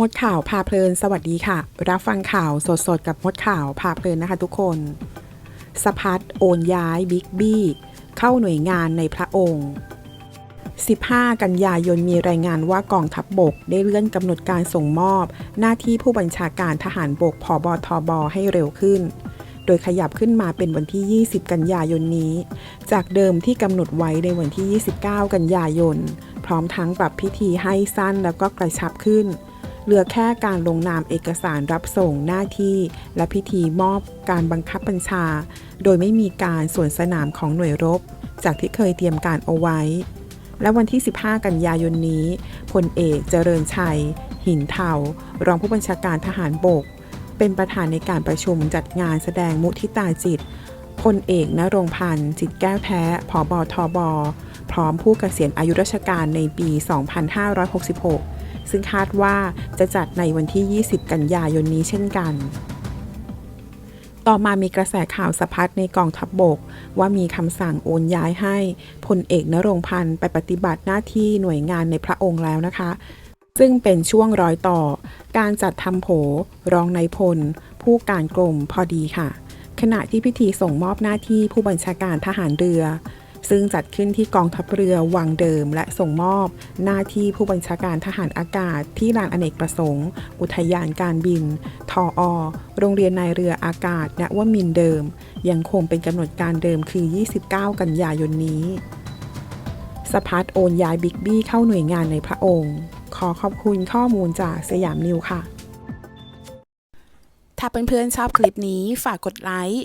มดข่าวพาเพลิน สวัสดีค่ะ รับฟังข่าวสดๆ กับมดข่าวพาเพลินนะคะทุกคน สพัดโอนย้ายบิ๊กบี้ เข้าหน่วยงานในพระองค์ 15 กันยายนมีรายงานว่ากองทัพบบกได้เลื่อนกำหนดการส่งมอบ หน้าที่ผู้บัญชาการทหารบกผบทบให้เร็วขึ้น โดยขยับขึ้นมาเป็นวันที่ 20 กันยายนนี้ จากเดิมที่กำหนดไว้ในวันที่ 29 กันยายน พร้อมทั้งปรับพิธีให้สั้นแล้วก็กระชับขึ้น เหลือแค่การลงนามเอกสารรับส่งหน้าที่และพิธีมอบการบังคับบัญชา โดยไม่มีการส่วนสนามของหน่วยรบ จากที่เคยเตรียมการเอาไว้ และวันที่ 15 กันยายนนี้พลเอกเจริญชัย หินเทารองผู้บัญชาการทหารบก เป็นประธานในการประชุมจัดงานแสดงมุทิตาจิตพลเอกนรงพันธ์จิตแก้วแท้ผอบอทอบอพร้อมผู้เกษียณอายุราชการในปี 2566 ซึ่งคาดว่าจะจัดในวันที่ 20 กันยายนนี้เช่นกัน ต่อมามีกระแสข่าวสะพัดในกองทัพบบก ว่ามีคำสั่งโอนย้ายให้พลเอกนรงพันธ์ไปปฏิบัติหน้าที่หน่วยงานในพระองค์แล้วนะคะซึ่งเป็นช่วงรอยต่อ การจัดทำโผรองนายพล ผู้การกรมพอดีค่ะ ขณะที่พิธีส่งมอบหน้าที่ผู้บัญชาการทหารเรือ ซึ่งจัดขึ้นที่กองทัพเรือวังเดิม และส่งมอบ หน้าที่ผู้บัญชาการทหารอากาศ ที่ลานอเนกประสงค์ อุทยานการบิน ทออ โรงเรียนนายเรืออากาศณวมินเดิม ยังคงเป็นกำหนดการเดิมคือ 29 กันยายนนี้สพัดโอนย้ายบิ๊กบี้เข้าหน่วยงานในพระองค์ ขอขอบคุณข้อมูลจากสยามนิวค่ะ ถ้าเพื่อนๆชอบคลิปนี้ฝากกดไลค์